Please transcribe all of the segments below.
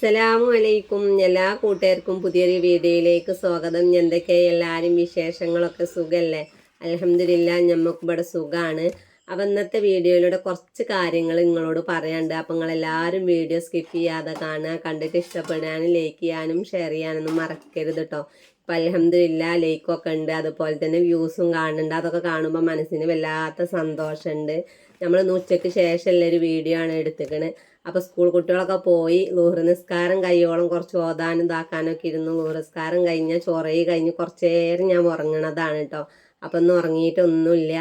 അസ്സലാമു അലൈക്കും എല്ലാ കൂട്ടുകാർക്കും പുതിയൊരു വീഡിയോയിലേക്ക് സ്വാഗതം. എന്തൊക്കെയാ എല്ലാവരും വിശേഷങ്ങളൊക്കെ സുഖമല്ലേ അലഹമില്ല ഞമ്മക്ക് ഇവിടെ സുഖമാണ് അപ്പം ഇന്നത്തെ വീഡിയോയിലൂടെ കുറച്ച് കാര്യങ്ങൾ നിങ്ങളോട് പറയാനുണ്ട്. അപ്പം നിങ്ങളെല്ലാവരും വീഡിയോ സ്കിപ്പ് ചെയ്യാതെ കാണുക കണ്ടിട്ട് ഇഷ്ടപ്പെടാനും ലൈക്ക് ചെയ്യാനും ഷെയർ ചെയ്യാനൊന്നും മറക്കരുത് കേട്ടോ ഇപ്പം അലഹമില്ല ലൈക്കൊക്കെ ഉണ്ട്. അതുപോലെ തന്നെ വ്യൂസും കാണുന്നുണ്ട്. അതൊക്കെ കാണുമ്പോൾ മനസ്സിന് വല്ലാത്ത സന്തോഷമുണ്ട്. നമ്മൾ ഉച്ചയ്ക്ക് ശേഷമുള്ള ഒരു വീഡിയോ ആണ് എടുത്തിക്കണത് അപ്പോൾ സ്കൂൾ കുട്ടികളൊക്കെ പോയി ലൂഹർ നിസ്കാരം കയ്യോളം കുറച്ച് ഓതാനും ഇതാക്കാനും ഒക്കെ ഇരുന്നു. ലൂഹർ നിസ്കാരം കഴിഞ്ഞാൽ ചൊറയി കഴിഞ്ഞ് കുറച്ച് നേരം ഞാൻ ഉറങ്ങണതാണ് കേട്ടോ അപ്പം ഒന്നും ഉറങ്ങിയിട്ടൊന്നുമില്ല.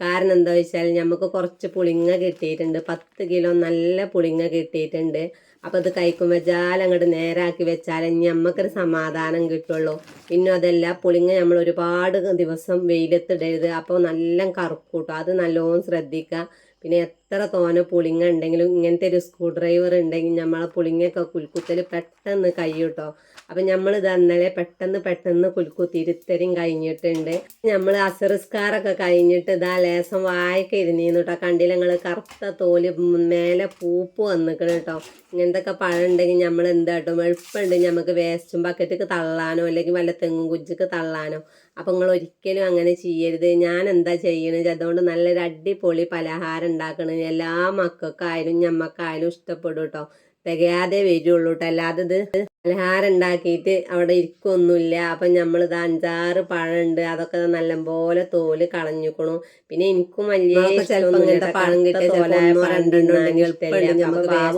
കാരണം എന്താ വെച്ചാൽ നമുക്ക് കുറച്ച് പുളിങ്ങ കിട്ടിയിട്ടുണ്ട്. പത്ത് കിലോ നല്ല പുളിങ്ങ കിട്ടിയിട്ടുണ്ട്. അപ്പോൾ അത് കഴിക്കുമ്പോൾ ജാലം അങ്ങോട്ട് നേരാക്കി വെച്ചാൽ ഇനി നമുക്കൊരു സമാധാനം കിട്ടുള്ളൂ. പിന്നെ അതല്ല പുളിങ്ങ നമ്മൾ ഒരുപാട് ദിവസം വെയിലത്തിടരുത് അപ്പോൾ നല്ല കറുക്കൂട്ടോ അത് നല്ലോണം ശ്രദ്ധിക്കുക പിന്നെ എത്ര തോനെ പുളിങ്ങ ഉണ്ടെങ്കിലും ഇങ്ങനത്തെ ഒരു സ്ക്രൂ ഡ്രൈവർ ഉണ്ടെങ്കിൽ നമ്മളെ പുളിങ്ങയൊക്കെ കുൽക്കുത്തൽ പെട്ടെന്ന് കഴിയൂട്ടോ അപ്പം നമ്മൾ ഇത് അന്നലെ പെട്ടെന്ന് പെട്ടെന്ന് കുൽക്കുത്തിരുത്തരും കഴിഞ്ഞിട്ടുണ്ട്. നമ്മൾ അസറിസ്കാറൊക്കെ കഴിഞ്ഞിട്ട് ഇതാ ലേസം വായൊക്കെ ഇരുന്നീന്നു കേട്ടോ കണ്ടില്ല ഞങ്ങൾ കറുത്ത തോൽ മേലെ പൂപ്പ് വന്നിക്കണം കേട്ടോ ഇങ്ങനത്തെ പഴം ഉണ്ടെങ്കിൽ നമ്മൾ എന്താ കേട്ടോ എളുപ്പമുണ്ടെങ്കിൽ നമുക്ക് വേസ്റ്റും ബക്കറ്റിക്ക് തള്ളാനോ അല്ലെങ്കിൽ വല്ല തെങ്ങും കുജിക്ക് തള്ളാനോ അപ്പം നിങ്ങൾ ഒരിക്കലും അങ്ങനെ ചെയ്യരുത്. ഞാൻ എന്താ ചെയ്യണത് അതുകൊണ്ട് നല്ലൊരു അടിപൊളി പലഹാരം ഉണ്ടാക്കണത് എല്ലാ മക്കൾക്കായാലും ഞമ്മക്കായാലും ഇഷ്ടപ്പെടും കേട്ടോ തികയാതെ വരുള്ളൂ കേട്ടോ അല്ലാതെ ഇത് പലഹാരം ഉണ്ടാക്കിയിട്ട് അവിടെ ഇരിക്കൊന്നുമില്ല. അപ്പം നമ്മൾ ഇത് അഞ്ചാറ് പഴമുണ്ട്. അതൊക്കെ നല്ലപോലെ തോൽ കളഞ്ഞിക്കണു. പിന്നെ എനിക്കും വലിയ ഇങ്ങനത്തെ പഴം കിട്ടിയ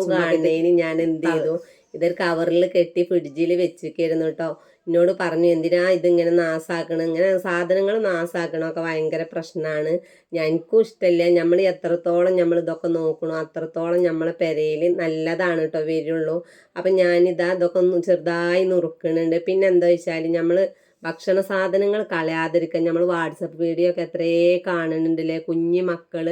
കാണുന്നതിന് ഞാൻ എന്ത് ചെയ്തു? ഇതൊരു കവറിൽ കെട്ടി ഫ്രിഡ്ജിൽ വെച്ചിരിക്കുന്നു കേട്ടോ എന്നോട് പറഞ്ഞു എന്തിനാ ഇതിങ്ങനെ നാസാക്കണം? ഇങ്ങനെ സാധനങ്ങൾ നാസാക്കണമൊക്കെ ഭയങ്കര പ്രശ്നമാണ് എനിക്കും ഇഷ്ടമില്ല നമ്മൾ എത്രത്തോളം നമ്മൾ ഇതൊക്കെ നോക്കണോ അത്രത്തോളം നമ്മളെ പെരയിൽ നല്ലതാണ് കേട്ടോ വരുള്ളൂ. അപ്പം ഞാനിതാ ഇതൊക്കെ ഒന്ന് ചെറുതായി നുറുക്കണുണ്ട്. പിന്നെ എന്താ വെച്ചാൽ നമ്മൾ ഭക്ഷണ സാധനങ്ങൾ കളയാതിരിക്കാൻ നമ്മൾ വാട്സപ്പ് വീഡിയോ ഒക്കെ എത്രയേ കാണുന്നുണ്ടല്ലേ? കുഞ്ഞു മക്കൾ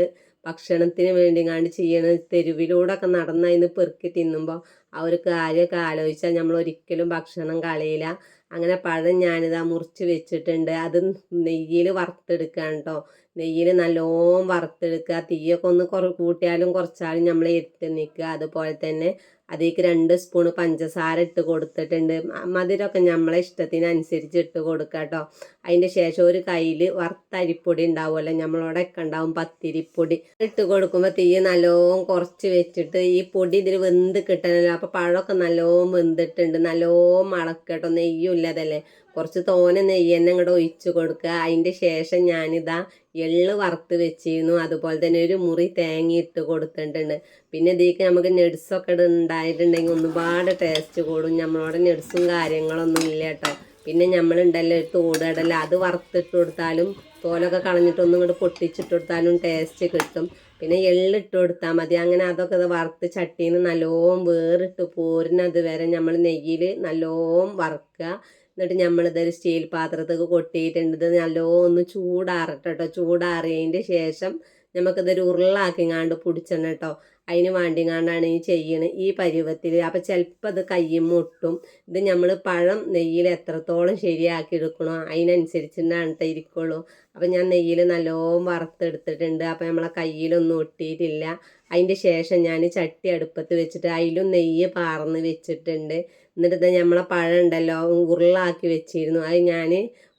ഭക്ഷണത്തിന് വേണ്ടി കണ്ട് ചെയ്യണ തെരുവിലൂടെ ഒക്കെ നടന്ന് അതിന് പെറുക്കി തിന്നുമ്പോൾ ഒരു കാര്യമൊക്കെ ആലോചിച്ചാൽ നമ്മൾ ഒരിക്കലും ഭക്ഷണം കളയില്ല. അങ്ങനെ പഴം ഞാനിതാ മുറിച്ച് വെച്ചിട്ടുണ്ട്. അത് നെയ്യിൽ വറുത്തെടുക്കുകയാണ് കേട്ടോ നെയ്യിൽ നല്ലോണം വറുത്തെടുക്കുക. തീയൊക്കെ ഒന്ന് കുറ കൂട്ടിയാലും കുറച്ചാലും നമ്മൾ എടുത്ത് നിൽക്കുക അതുപോലെ തന്നെ അതിലേക്ക് രണ്ട് സ്പൂൺ പഞ്ചസാര ഇട്ട് കൊടുത്തിട്ടുണ്ട്. മധുരമൊക്കെ നമ്മളെ ഇഷ്ടത്തിനനുസരിച്ച് ഇട്ട് കൊടുക്കുക കേട്ടോ. അതിന്റെ ശേഷം ഒരു കയ്യിൽ വറുത്തരിപ്പൊടി ഉണ്ടാവുമല്ലോ നമ്മളോടൊക്കെ ഉണ്ടാവും പത്തിരിപ്പൊടി. ഇട്ട് കൊടുക്കുമ്പോൾ തീ നല്ലോം കുറച്ച് വെച്ചിട്ട് ഈ പൊടി ഇതിൽ വെന്ത് കിട്ടണമല്ലോ അപ്പോൾ പഴമൊക്കെ നല്ലോം വെന്തിട്ടുണ്ട് നല്ലോം മളക്കട്ടോ നെയ്യും ഇല്ലതല്ലേ. കുറച്ച് തോനെ നെയ്യ് തന്നെ ഇങ്ങോട്ട് ഒഴിച്ച് കൊടുക്കുക അതിന്റെ ശേഷം ഞാനിതാ എള്ള് വറുത്ത് വെച്ചിരുന്നു. അതുപോലെ തന്നെ ഒരു മുറി തേങ്ങ ഇട്ട് കൊടുത്തിട്ടുണ്ട്. പിന്നെ ഇതിലേക്ക് നമുക്ക് നെഡ്സൊക്കെ ഉണ്ടായിട്ടുണ്ടെങ്കിൽ ഒരുപാട് ടേസ്റ്റ് കൂടും. നമ്മളോട് നെഡ്സും കാര്യങ്ങളൊന്നും ഇല്ല കേട്ടോ. പിന്നെ നമ്മളുണ്ടല്ലോ ഒരു തോടടല. അത് വറുത്തിട്ട് കൊടുത്താലും തോലൊക്കെ കളഞ്ഞിട്ടൊന്നും കൂടെ പൊട്ടിച്ചിട്ട് കൊടുത്താലും ടേസ്റ്റ് കിട്ടും. പിന്നെ എള്ളിട്ട് കൊടുത്താൽ മതി. അങ്ങനെ അതൊക്കെ വറുത്ത് ചട്ടിയിൽ നിന്ന് നല്ലോണം വേറിട്ട് പോരുന്നത് വരെ നമ്മൾ നെയ്യിൽ നല്ലോണം വറുക്കുക എന്നിട്ട് നമ്മളിതൊരു സ്റ്റീൽ പാത്രത്തേക്ക് കൊട്ടിയിട്ടുണ്ട്. ഇത് നല്ലോണം ഒന്ന് ചൂടാറട്ടെ കേട്ടോ ചൂടാറിയതിന്റെ ശേഷം നമുക്കിതൊരു ഉരുളാക്കിങ്ങാണ്ട് പിടിച്ചണം കേട്ടോ അതിന് വേണ്ടിങ്ങാണ്ടാണ് ഈ ചെയ്യണത് ഈ പരുവത്തിൽ അപ്പോൾ ചിലപ്പോൾ അത് കയ്യും മുട്ടും. ഇത് നമ്മൾ പഴം നെയ്യിൽ എത്രത്തോളം ശരിയാക്കി എടുക്കണോ അതിനനുസരിച്ചിട്ടാണ് കേട്ടോ ഇരിക്കുള്ളൂ. അപ്പോൾ ഞാൻ നെയ്യിൽ നല്ലോണം വറുത്തെടുത്തിട്ടുണ്ട്. അപ്പോൾ നമ്മളെ കയ്യിലൊന്നും ഒട്ടിയിട്ടില്ല. അതിന്റെ ശേഷം ഞാൻ ചട്ടി അടുപ്പത്ത് വെച്ചിട്ട് അതിലും നെയ്യ് പാർന്ന് വെച്ചിട്ടുണ്ട്. എന്നിട്ട് നമ്മളെ പഴം ഉണ്ടല്ലോ ഉരുളാക്കി വെച്ചിരുന്നു. അത് ഞാൻ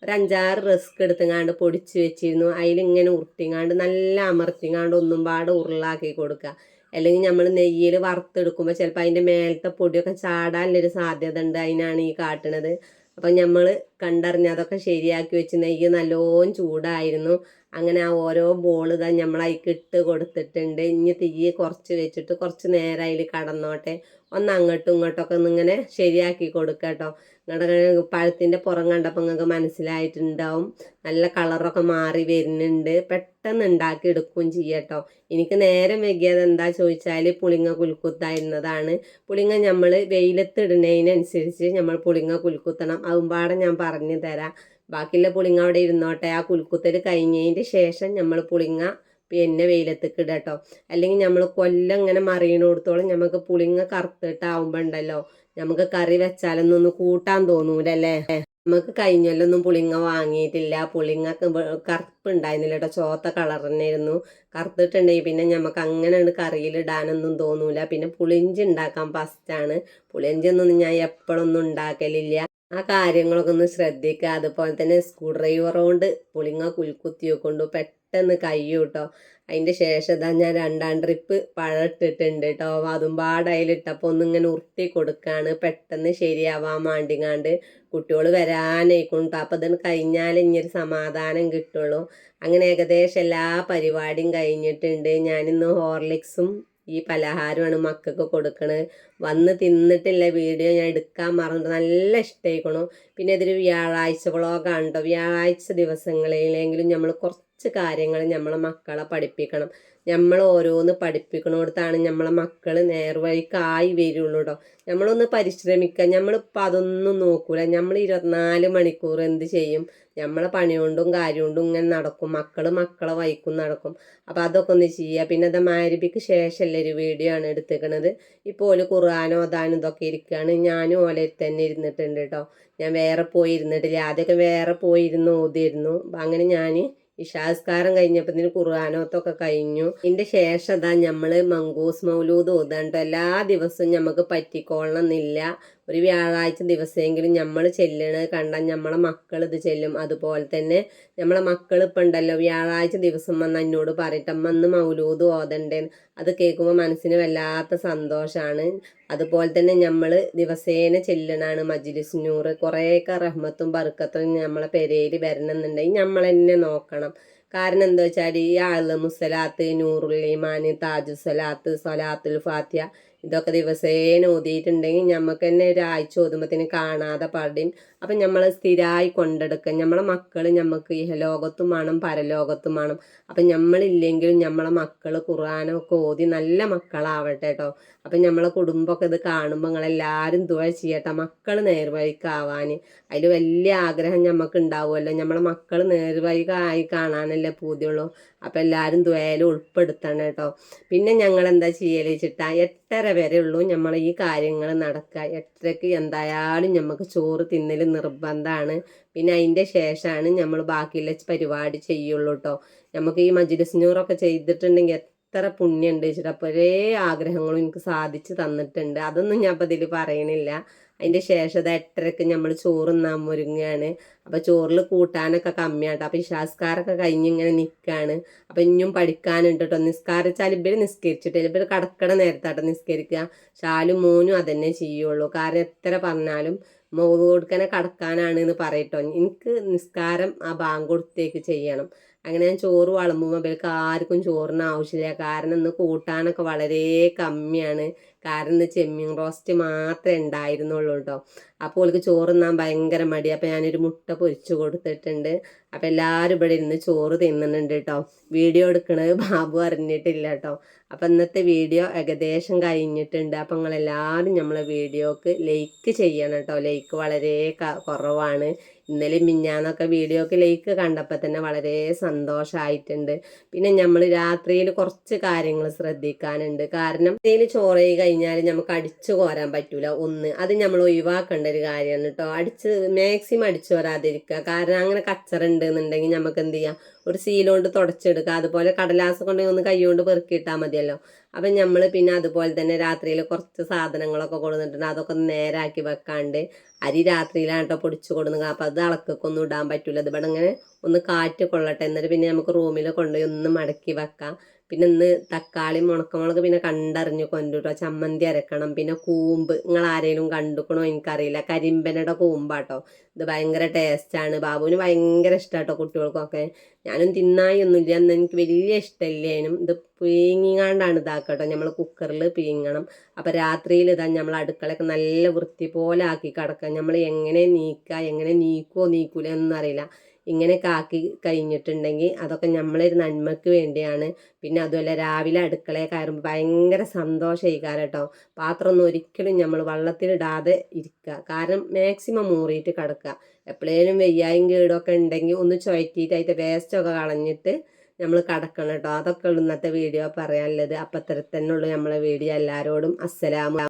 ഒരു അഞ്ചാറ് റിസ്ക് എടുത്തുങ്ങാണ്ട് പൊടിച്ച് വെച്ചിരുന്നു. അതിലിങ്ങനെ ഉരുട്ടിങ്ങാണ്ട് നല്ല അമർത്തിങ്ങാണ്ട് ഒന്നും പാടെ ഉരുളാക്കി കൊടുക്കുക. അല്ലെങ്കിൽ നമ്മൾ നെയ്യിൽ വറുത്തെടുക്കുമ്പോൾ ചിലപ്പോൾ അതിന്റെ മേലത്തെ പൊടിയൊക്കെ ചാടാനുള്ളൊരു സാധ്യത ഉണ്ട്. അതിനാണ് ഈ കാട്ടണത്. അപ്പം നമ്മൾ കണ്ടറിഞ്ഞ് അതൊക്കെ ശരിയാക്കി വെച്ച് നെയ്യ് നല്ലോണം ചൂടായിരുന്നു. അങ്ങനെ ആ ഓരോ ബോൾ ഇതാ നമ്മൾ ഇട്ട് കൊടുത്തിട്ടുണ്ട്. ഇനി തീ കുറച്ച് വെച്ചിട്ട് കുറച്ച് നേരം അതിൽ കടന്നോട്ടെ. ഒന്ന് അങ്ങോട്ടും ഇങ്ങോട്ടൊക്കെ ഒന്നിങ്ങനെ ശരിയാക്കി കൊടുക്കുക കേട്ടോ നിങ്ങളുടെ പഴത്തിന്റെ പുറം കണ്ടപ്പോൾ നിങ്ങൾക്ക് മനസ്സിലായിട്ടുണ്ടാവും. നല്ല കളറൊക്കെ മാറി വരുന്നുണ്ട്. പെട്ടെന്ന് ഉണ്ടാക്കി എടുക്കുകയും ചെയ്യട്ടോ എനിക്ക് നേരം വൈകിയത് എന്താ ചോദിച്ചാൽ പുളിങ്ങ കുലുക്കുത്തായിരുന്നതാണ് പുളിങ്ങ നമ്മൾ വെയിലത്തിടുന്നതിനനുസരിച്ച് നമ്മൾ പുളിങ്ങ കുലുക്കുത്തണം അതുമ്പാടെ ഞാൻ പറഞ്ഞു തരാം ബാക്കിയുള്ള പുളിങ്ങ അവിടെ ഇരുന്നോട്ടെ. ആ കുലുക്കുത്തൽ കഴിഞ്ഞതിന്റെ ശേഷം നമ്മൾ പുളിങ്ങ പിന്നെ വെയിലത്തേക്ക് ഇടുക അല്ലെങ്കിൽ നമ്മൾ കൊല്ലം ഇങ്ങനെ മറിയണോടത്തോളം നമുക്ക് പുളിങ്ങ കറുത്തിട്ടാവുമ്പോൾ ഉണ്ടല്ലോ നമുക്ക് കറി വെച്ചാലൊന്നും ഒന്ന് കൂട്ടാൻ തോന്നൂലല്ലേ? നമുക്ക് കഴിഞ്ഞല്ലൊന്നും പുളിങ്ങ വാങ്ങിയിട്ടില്ല. പുളിങ്ങ കറുപ്പ് ഉണ്ടായിരുന്നില്ല കേട്ടോ ചോത്ത കളർ തന്നെയായിരുന്നു. കറുത്തിട്ടുണ്ടെങ്കിൽ പിന്നെ നമുക്ക് അങ്ങനെ കറിയിൽ ഇടാനൊന്നും തോന്നൂല. പിന്നെ പുളിഞ്ചി ഉണ്ടാക്കാൻ ഫസ്റ്റാണ് പുളിഞ്ചൊന്നും ഞാൻ എപ്പോഴൊന്നും ഉണ്ടാക്കലില്ല. ആ കാര്യങ്ങളൊക്കെ ഒന്ന് ശ്രദ്ധിക്കുക. അതുപോലെ തന്നെ സ്ക്രൂ ഡ്രൈവർ കൊണ്ട് പുളിങ്ങ കുൽക്കുത്തി കൊണ്ട് പെട്ടെന്ന് കയ്യും കേട്ടോ അതിന്റെ ശേഷം ഇതാ ഞാൻ രണ്ടാം ട്രിപ്പ് പഴട്ടിട്ടുണ്ട് കേട്ടോ അതും പാടയിലിട്ടപ്പോൾ ഒന്നിങ്ങനെ ഉരുട്ടി കൊടുക്കുകയാണ് പെട്ടെന്ന് ശരിയാവാൻ വേണ്ടിങ്ങാണ്ട് കുട്ടികൾ വരാനായിക്കൊണ്ട്. അപ്പം ഇതിന് കഴിഞ്ഞാൽ ഇനിയൊരു സമാധാനം കിട്ടുള്ളൂ. അങ്ങനെ ഏകദേശം എല്ലാ പരിപാടിയും കഴിഞ്ഞിട്ടുണ്ട്. ഞാനിന്ന് ഹോർലിക്സും ഈ പലഹാരമാണ് മക്കൾക്ക് കൊടുക്കണത് വന്ന് തിന്നിട്ടില്ല വീഡിയോ ഞാൻ എടുക്കാൻ മറന്നിട്ട് നല്ല ഇഷ്ടമായിക്കണു പിന്നെ ഇതൊരു വ്യാഴാഴ്ച വ്ളോഗാണ് കേട്ടോ വ്യാഴാഴ്ച ദിവസങ്ങളിലെങ്കിലും നമ്മൾ കുറച്ച് കാര്യങ്ങൾ നമ്മളെ മക്കളെ പഠിപ്പിക്കണം. നമ്മൾ ഓരോന്ന് പഠിപ്പിക്കണോടത്താണ് നമ്മളെ മക്കൾ നേർവഴിക്കായി വരുള്ളൂ കേട്ടോ നമ്മളൊന്ന് പരിശ്രമിക്കുക നമ്മളിപ്പോൾ അതൊന്നും നോക്കൂല. നമ്മൾ ഇരുപത്തിനാല് മണിക്കൂർ എന്ത് ചെയ്യും? നമ്മളെ പണി കൊണ്ടും കാര്യം കൊണ്ടും ഇങ്ങനെ നടക്കും. മക്കൾ മക്കളെ വൈക്കും നടക്കും. അപ്പോൾ അതൊക്കെ ഒന്ന് ചെയ്യുക പിന്നെ അത് മാരിബിക്ക് ശേഷമല്ലേ ഒരു വീഡിയോ ആണ് എടുത്തേക്കണത്. ഇപ്പോൾ ഓൽ ഖുർആാനോ അതാനും ഇതൊക്കെ ഇരിക്കുകയാണ് ഞാനും ഓലെ തന്നെ ഇരുന്നിട്ടുണ്ട് കേട്ടോ ഞാൻ വേറെ പോയി ഇരുന്നിട്ടില്ല. ആദ്യമൊക്കെ വേറെ പോയിരുന്ന് ഓതിയിരുന്നു. അങ്ങനെ ഞാൻ ഇഷാസ്കാരം കഴിഞ്ഞപ്പോ ഇതിന് ഖുർആാനോത്തൊക്കെ കഴിഞ്ഞു. ഇതിന്റെ ശേഷം അതാ നമ്മൾ മങ്കൂസ് മൗലൂദ് ഓതാണ്ട് എല്ലാ ദിവസവും നമുക്ക് പറ്റിക്കോളണം എന്നില്ല ഒരു വ്യാഴാഴ്ച ദിവസമെങ്കിലും നമ്മൾ ചെല്ലണത് കണ്ടാൽ നമ്മളെ മക്കൾ ഇത് ചെല്ലും. അതുപോലെ തന്നെ നമ്മളെ മക്കൾ ഇപ്പം ഉണ്ടല്ലോ വ്യാഴാഴ്ച ദിവസം വന്ന് എന്നോട് പറയട്ടെ അമ്മ അന്ന് മൗലൂദ് ഓതണ്ടേ അത് കേൾക്കുമ്പോൾ മനസ്സിന് വല്ലാത്ത സന്തോഷമാണ്. അതുപോലെ തന്നെ നമ്മൾ ദിവസേന ചെല്ലണാണ് മജ്ലിസ് നൂറ്. കുറേയൊക്കെ റഹ്മത്തും ബർക്കത്തും നമ്മളെ പെരയിൽ വരണമെന്നുണ്ടെങ്കിൽ നമ്മൾ തന്നെ നോക്കണം. കാരണം എന്താ വെച്ചാൽ ഈ ആൾ മുസലാത്ത് നൂറുൽ താജു സലാത്ത് സലാത്തുൽ ഫാത്തിയ ഇതൊക്കെ ദിവസേന ഊതിയിട്ടുണ്ടെങ്കിൽ നമുക്ക് തന്നെ ഒരാഴ്ച ഓതുമ്പത്തിന് കാണാതെ പാടും അപ്പം നമ്മൾ സ്ഥിരമായി കൊണ്ടെടുക്കുക നമ്മളെ മക്കൾ നമുക്ക് ഇഹലോകത്തും വേണം പരലോകത്തും വേണം അപ്പം നമ്മളില്ലെങ്കിലും നമ്മളെ മക്കൾ ഖുറാനൊക്കെ ഓതി നല്ല മക്കളാവട്ടെ കേട്ടോ അപ്പം നമ്മളെ കുടുംബമൊക്കെ ഇത് കാണുമ്പോൾ നിങ്ങളെല്ലാവരും ദുഴ ചെയ്യട്ടെ. മക്കൾ നേർവഴിക്കാവാൻ അതിൽ വലിയ ആഗ്രഹം നമുക്ക് ഉണ്ടാവുമല്ലോ നമ്മളെ മക്കൾ നേർവഴിക്കായി കാണാനല്ലേ പൂതിയുള്ളൂ. അപ്പം എല്ലാവരും ദ്വയിൽ ഉൾപ്പെടുത്തണം കേട്ടോ. പിന്നെ ഞങ്ങൾ എന്താ ചെയ്യൽ വെച്ചിട്ടാ എട്ടര വരെ ഉള്ളൂ നമ്മൾ ഈ കാര്യങ്ങൾ നടക്കുക എട്ടരക്ക് എന്തായാലും നമുക്ക് ചോറ് തിന്നൽ നിർബന്ധമാണ് പിന്നെ അതിന്റെ ശേഷമാണ് നമ്മൾ ബാക്കിയുള്ള പരിപാടി ചെയ്യുള്ളൂ കേട്ടോ നമുക്ക് ഈ മജ്ലിസ്നൂറൊക്കെ ചെയ്തിട്ടുണ്ടെങ്കിൽ എത്ര പുണ്യമുണ്ട് വെച്ചിട്ട്. അപ്പോൾ ഒരേ ആഗ്രഹങ്ങളും എനിക്ക് സാധിച്ചു തന്നിട്ടുണ്ട്. അതൊന്നും ഞാൻ അപ്പോൾ ഇതിൽ പറയണില്ല. അതിന്റെ ശേഷം അത് എട്ടരക്ക് നമ്മൾ ചോറുന്നാൻ ഒരുങ്ങുകയാണ് അപ്പോൾ ചോറിൽ കൂട്ടാനൊക്കെ കമ്മിയാട്ടോ. അപ്പോൾ ഇഷാസ്കാരൊക്കെ കഴിഞ്ഞ് ഇങ്ങനെ നിൽക്കുകയാണ് അപ്പോൾ ഇനിയും പഠിക്കാനുണ്ട് കേട്ടോ നിസ്കാരിച്ചാൽ ഇവർ നിസ്കരിച്ചിട്ടില്ല ഇവർ കടക്കണ നേരത്താട്ടോ നിസ്കരിക്കുക ശാലും മോനും അതന്നെ ചെയ്യുള്ളൂ. കാരണം എത്ര പറഞ്ഞാലും മോത് കൊടുക്കനെ കടക്കാനാണ് എന്ന് പറയട്ടോ. എനിക്ക് നിസ്കാരം ആ ബാങ്ക് കൊടുത്തേക്ക് ചെയ്യണം. അങ്ങനെ ഞാൻ ചോറ് വളമ്പുമ്പോൾ ഇവർക്ക് ആർക്കും ചോറിന് ആവശ്യമില്ല. കാരണം ഇന്ന് കൂട്ടാനൊക്കെ വളരെ കമ്മിയാണ്. കാരണം ചെമ്മീൻ റോസ്റ്റ് മാത്രമേ ഉണ്ടായിരുന്നുള്ളൂ കേട്ടോ അപ്പോൾ ഓൾക്ക് ചോറ് തിന്നാൻ ഭയങ്കര മടി അപ്പോൾ ഞാനൊരു മുട്ട പൊരിച്ചു കൊടുത്തിട്ടുണ്ട്. അപ്പോൾ എല്ലാവരും ഇവിടെ ഇരുന്ന് ചോറ് തിന്നുന്നുണ്ട് കേട്ടോ വീഡിയോ എടുക്കണത് ബാബു അറിഞ്ഞിട്ടില്ല കേട്ടോ അപ്പോൾ ഇന്നത്തെ വീഡിയോ ഏകദേശം കഴിഞ്ഞിട്ടുണ്ട്. അപ്പോൾ നിങ്ങളെല്ലാവരും നമ്മളെ വീഡിയോക്ക് ലൈക്ക് ചെയ്യണം കേട്ടോ ലൈക്ക് വളരെ കുറവാണ്. ഇന്നലെ മിഞ്ഞാന്നൊക്കെ വീഡിയോക്ക് ലൈക്ക് കണ്ടപ്പോൾ തന്നെ വളരെ സന്തോഷമായിട്ടുണ്ട് പിന്നെ നമ്മൾ രാത്രിയിൽ കുറച്ച് കാര്യങ്ങൾ ശ്രദ്ധിക്കാനുണ്ട്. കാരണം ഇതിൽ ചോറ് കഴിഞ്ഞാൽ നമുക്ക് അടിച്ചു കോരാൻ പറ്റൂല. ഒന്ന് അത് നമ്മൾ ഒഴിവാക്കേണ്ട ഒരു കാര്യമാണ് കേട്ടോ അടിച്ച് മാക്സിമം അടിച്ചു കോരാതിരിക്കുക കാരണം അങ്ങനെ കച്ചറുണ്ട് എന്നുണ്ടെങ്കിൽ നമുക്ക് എന്ത് ചെയ്യാം? ഒരു സീലോണ്ട് തുടച്ചെടുക്കുക അതുപോലെ കടലാസ് കൊണ്ട് ഒന്ന് കൈകൊണ്ട് പെറുക്കിയിട്ടാൽ മതിയല്ലോ. അപ്പം നമ്മൾ പിന്നെ അതുപോലെ തന്നെ രാത്രിയിൽ കുറച്ച് സാധനങ്ങളൊക്കെ കൊടുത്തിട്ടുണ്ട്. അതൊക്കെ നേരാക്കി വെക്കാണ്ട് അരി രാത്രിയിലാണ് കേട്ടോ പൊടിച്ചു കൊടുക്കുക അപ്പം അത് അളക്കൊന്നും ഇടാൻ പറ്റില്ല ഇത് ഇവിടെ ഇങ്ങനെ ഒന്ന് കാറ്റ് കൊള്ളട്ടെ. എന്നിട്ട് പിന്നെ നമുക്ക് റൂമിൽ കൊണ്ടുപോയി ഒന്ന് മടക്കി വെക്കാം. പിന്നെ ഇന്ന് തക്കാളി മുണക്കമുളക് പിന്നെ കണ്ടറിഞ്ഞു കൊണ്ടുട്ടോ. ചമ്മന്തി അരക്കണം. പിന്നെ കൂമ്പ്. നിങ്ങൾ ആരെങ്കിലും കണ്ടുക്കണോ? എനിക്കറിയില്ല. കരിമ്പനയുടെ കൂമ്പാട്ടോ. ഇത് ഭയങ്കര ടേസ്റ്റാണ് ബാബുവിന് ഭയങ്കര ഇഷ്ടമാട്ടോ കുട്ടികൾക്കൊക്കെ. ഞാനും തിന്നായി ഒന്നുമില്ല. എന്ന് എനിക്ക് വലിയ ഇഷ്ടമില്ലേനും ഇത് പീങ്ങിങ്ങാണ്ടാണ് ഇതാക്കട്ടോ. നമ്മൾ കുക്കറിൽ പീങ്ങണം. അപ്പോൾ രാത്രിയിൽ ഇതാ നമ്മൾ അടുക്കളയൊക്കെ നല്ല വൃത്തി പോലെ ആക്കി കിടക്കുക നമ്മൾ എങ്ങനെ നീക്കുക എങ്ങനെ നീക്കുമോ നീക്കൂല എന്നറിയില്ല ഇങ്ങനെയൊക്കെ ആക്കി കഴിഞ്ഞിട്ടുണ്ടെങ്കിൽ അതൊക്കെ നമ്മളൊരു നന്മയ്ക്ക് വേണ്ടിയാണ്. പിന്നെ അതുപോലെ രാവിലെ അടുക്കളയിൽ കയറുമ്പോൾ ഭയങ്കര സന്തോഷമായി കേട്ടോ പാത്രമൊന്നും ഒരിക്കലും നമ്മൾ വള്ളത്തിലിടാതെ ഇരിക്കുക. കാരണം മാക്സിമം മൂറിയിട്ട് കിടക്കുക. എപ്പോഴേലും വെയ്യായും കീടൊക്കെ ഉണ്ടെങ്കിൽ ഒന്ന് ചുഴറ്റിയിട്ട് അതിന്റെ വേസ്റ്റൊക്കെ കളഞ്ഞിട്ട് നമ്മൾ കടക്കണം കേട്ടോ. അതൊക്കെ ഉള്ളൂ ഇന്നത്തെ വീഡിയോ പറയാനുള്ളത്. അപ്പം അത്ര തന്നെ ഉള്ളൂ നമ്മളെ വീഡിയോ എല്ലാവരോടും അസ്സലാമു